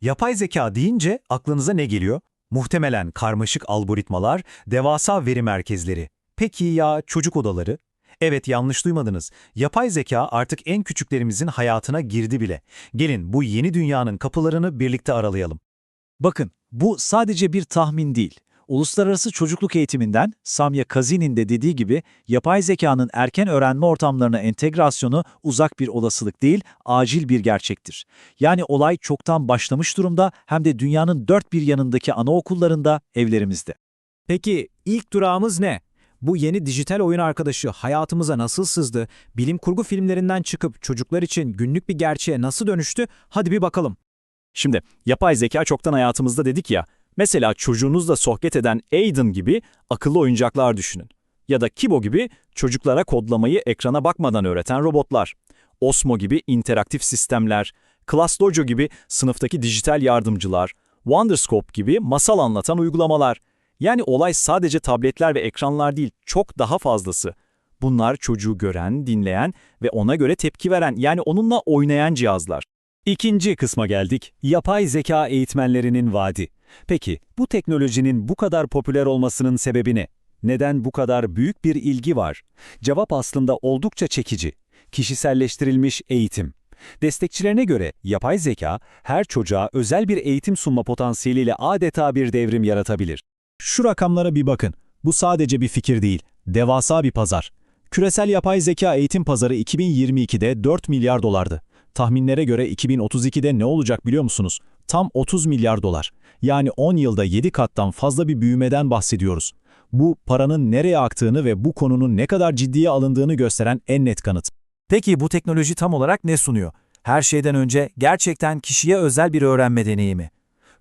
Yapay zeka deyince aklınıza ne geliyor? Muhtemelen karmaşık algoritmalar, devasa veri merkezleri. Peki ya çocuk odaları? Evet yanlış duymadınız. Yapay zeka artık en küçüklerimizin hayatına girdi bile. Gelin bu yeni dünyanın kapılarını birlikte aralayalım. Bakın, bu sadece bir tahmin değil. Uluslararası çocukluk eğitiminden Samya Kazin'in de dediği gibi yapay zekanın erken öğrenme ortamlarına entegrasyonu uzak bir olasılık değil, acil bir gerçektir. Yani olay çoktan başlamış durumda hem de dünyanın dört bir yanındaki anaokullarında, evlerimizde. Peki ilk durağımız ne? Bu yeni dijital oyun arkadaşı hayatımıza nasıl sızdı? Bilim kurgu filmlerinden çıkıp çocuklar için günlük bir gerçeğe nasıl dönüştü? Hadi bir bakalım. Şimdi yapay zeka çoktan hayatımızda dedik ya, mesela çocuğunuzla sohbet eden Aiden gibi akıllı oyuncaklar düşünün. Ya da Kibo gibi çocuklara kodlamayı ekrana bakmadan öğreten robotlar. Osmo gibi interaktif sistemler, Class Dojo gibi sınıftaki dijital yardımcılar, Wonderscope gibi masal anlatan uygulamalar. Yani olay sadece tabletler ve ekranlar değil, çok daha fazlası. Bunlar çocuğu gören, dinleyen ve ona göre tepki veren yani onunla oynayan cihazlar. İkinci kısma geldik. Yapay zeka eğitmenlerinin vaadi. Peki bu teknolojinin bu kadar popüler olmasının sebebi ne? Neden bu kadar büyük bir ilgi var? Cevap aslında oldukça çekici. Kişiselleştirilmiş eğitim. Destekçilerine göre yapay zeka her çocuğa özel bir eğitim sunma potansiyeliyle adeta bir devrim yaratabilir. Şu rakamlara bir bakın. Bu sadece bir fikir değil, devasa bir pazar. Küresel yapay zeka eğitim pazarı 2022'de 4 milyar dolardı. Tahminlere göre 2032'de ne olacak biliyor musunuz? Tam 30 milyar dolar. Yani 10 yılda 7 kattan fazla bir büyümeden bahsediyoruz. Bu paranın nereye aktığını ve bu konunun ne kadar ciddiye alındığını gösteren en net kanıt. Peki bu teknoloji tam olarak ne sunuyor? Her şeyden önce gerçekten kişiye özel bir öğrenme deneyimi.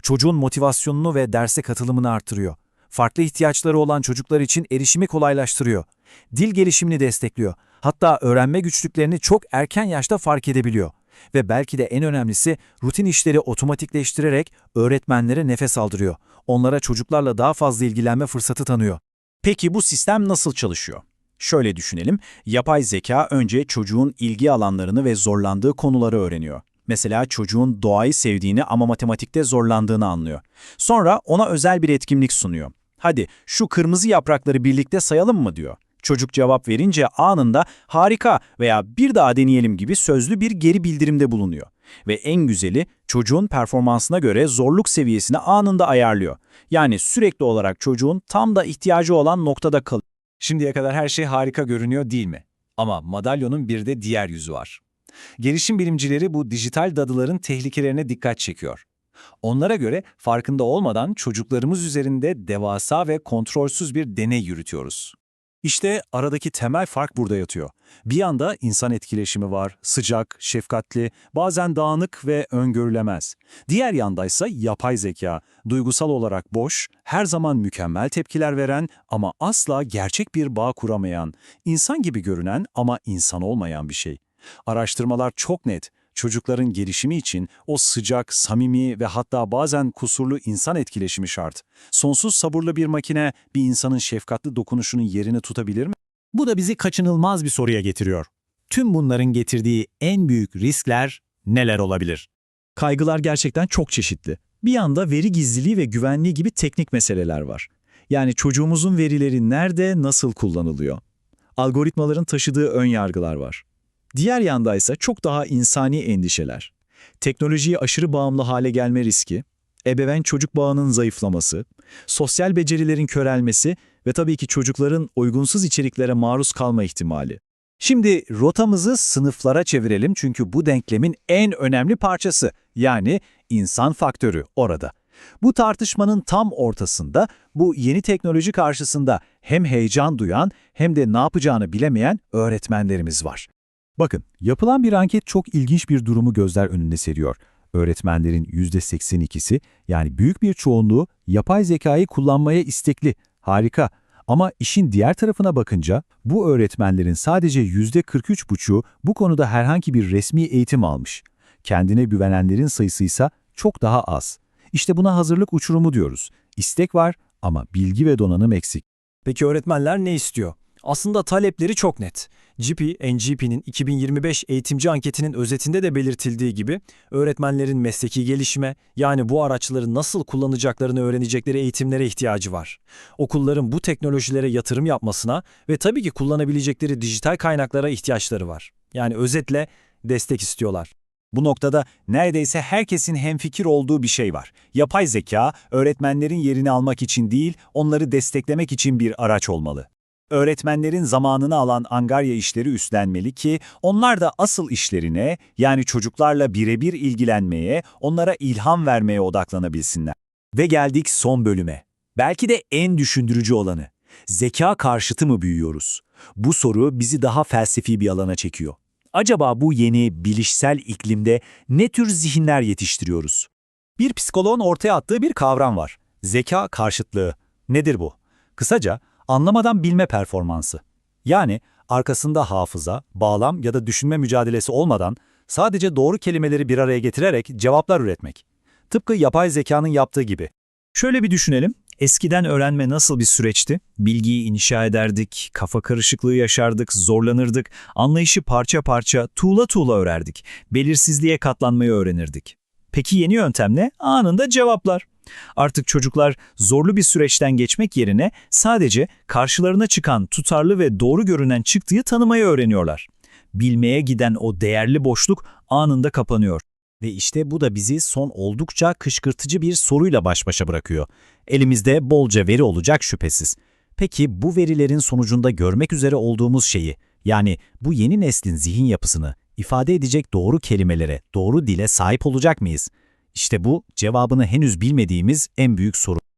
Çocuğun motivasyonunu ve derse katılımını artırıyor. Farklı ihtiyaçları olan çocuklar için erişimi kolaylaştırıyor. Dil gelişimini destekliyor. Hatta öğrenme güçlüklerini çok erken yaşta fark edebiliyor. Ve belki de en önemlisi rutin işleri otomatikleştirerek öğretmenlere nefes aldırıyor. Onlara çocuklarla daha fazla ilgilenme fırsatı tanıyor. Peki bu sistem nasıl çalışıyor? Şöyle düşünelim, yapay zeka önce çocuğun ilgi alanlarını ve zorlandığı konuları öğreniyor. Mesela çocuğun doğayı sevdiğini ama matematikte zorlandığını anlıyor. Sonra ona özel bir etkinlik sunuyor. Hadi şu kırmızı yaprakları birlikte sayalım mı diyor. Çocuk cevap verince anında harika veya bir daha deneyelim gibi sözlü bir geri bildirimde bulunuyor. Ve en güzeli çocuğun performansına göre zorluk seviyesini anında ayarlıyor. Yani sürekli olarak çocuğun tam da ihtiyacı olan noktada kalıyor. Şimdiye kadar her şey harika görünüyor değil mi? Ama madalyonun bir de diğer yüzü var. Gelişim bilimcileri bu dijital dadıların tehlikelerine dikkat çekiyor. Onlara göre farkında olmadan çocuklarımız üzerinde devasa ve kontrolsüz bir deney yürütüyoruz. İşte aradaki temel fark burada yatıyor. Bir yanda insan etkileşimi var, sıcak, şefkatli, bazen dağınık ve öngörülemez. Diğer yandaysa yapay zeka, duygusal olarak boş, her zaman mükemmel tepkiler veren ama asla gerçek bir bağ kuramayan, insan gibi görünen ama insan olmayan bir şey. Araştırmalar çok net. Çocukların gelişimi için o sıcak, samimi ve hatta bazen kusurlu insan etkileşimi şart. Sonsuz sabırlı bir makine bir insanın şefkatli dokunuşunun yerini tutabilir mi? Bu da bizi kaçınılmaz bir soruya getiriyor. Tüm bunların getirdiği en büyük riskler neler olabilir? Kaygılar gerçekten çok çeşitli. Bir yanda veri gizliliği ve güvenliği gibi teknik meseleler var. Yani çocuğumuzun verileri nerede, nasıl kullanılıyor? Algoritmaların taşıdığı ön yargılar var. Diğer yanda ise çok daha insani endişeler. Teknolojiye aşırı bağımlı hale gelme riski, ebeveyn çocuk bağının zayıflaması, sosyal becerilerin körelmesi ve tabii ki çocukların uygunsuz içeriklere maruz kalma ihtimali. Şimdi rotamızı sınıflara çevirelim çünkü bu denklemin en önemli parçası yani insan faktörü orada. Bu tartışmanın tam ortasında bu yeni teknoloji karşısında hem heyecan duyan hem de ne yapacağını bilemeyen öğretmenlerimiz var. Bakın, yapılan bir anket çok ilginç bir durumu gözler önünde seriyor. Öğretmenlerin %82'si yani büyük bir çoğunluğu yapay zekayı kullanmaya istekli. Harika. Ama işin diğer tarafına bakınca bu öğretmenlerin sadece %43,5'u bu konuda herhangi bir resmi eğitim almış. Kendine güvenenlerin sayısı ise çok daha az. İşte buna hazırlık uçurumu diyoruz. İstek var ama bilgi ve donanım eksik. Peki öğretmenler ne istiyor? Aslında talepleri çok net. GP, NGP'nin 2025 eğitimci anketinin özetinde de belirtildiği gibi öğretmenlerin mesleki gelişime yani bu araçları nasıl kullanacaklarını öğrenecekleri eğitimlere ihtiyacı var. Okulların bu teknolojilere yatırım yapmasına ve tabii ki kullanabilecekleri dijital kaynaklara ihtiyaçları var. Yani özetle destek istiyorlar. Bu noktada neredeyse herkesin hemfikir olduğu bir şey var. Yapay zeka, öğretmenlerin yerini almak için değil, onları desteklemek için bir araç olmalı. Öğretmenlerin zamanını alan angarya işleri üstlenmeli ki onlar da asıl işlerine, yani çocuklarla birebir ilgilenmeye, onlara ilham vermeye odaklanabilsinler. Ve geldik son bölüme. Belki de en düşündürücü olanı. Zeka karşıtı mı büyüyoruz? Bu soru bizi daha felsefi bir alana çekiyor. Acaba bu yeni bilişsel iklimde ne tür zihinler yetiştiriyoruz? Bir psikoloğun ortaya attığı bir kavram var. Zeka karşıtlığı. Nedir bu? Kısaca anlamadan bilme performansı. Yani arkasında hafıza, bağlam ya da düşünme mücadelesi olmadan sadece doğru kelimeleri bir araya getirerek cevaplar üretmek. Tıpkı yapay zekanın yaptığı gibi. Şöyle bir düşünelim. Eskiden öğrenme nasıl bir süreçti? Bilgiyi inşa ederdik, kafa karışıklığı yaşardık, zorlanırdık, anlayışı parça parça, tuğla tuğla örerdik, belirsizliğe katlanmayı öğrenirdik. Peki yeni yöntem ne? Anında cevaplar. Artık çocuklar zorlu bir süreçten geçmek yerine sadece karşılarına çıkan tutarlı ve doğru görünen çıktığı tanımayı öğreniyorlar. Bilmeye giden o değerli boşluk anında kapanıyor. Ve işte bu da bizi son oldukça kışkırtıcı bir soruyla baş başa bırakıyor. Elimizde bolca veri olacak şüphesiz. Peki bu verilerin sonucunda görmek üzere olduğumuz şeyi, yani bu yeni neslin zihin yapısını ifade edecek doğru kelimelere, doğru dile sahip olacak mıyız? İşte bu cevabını henüz bilmediğimiz en büyük soru.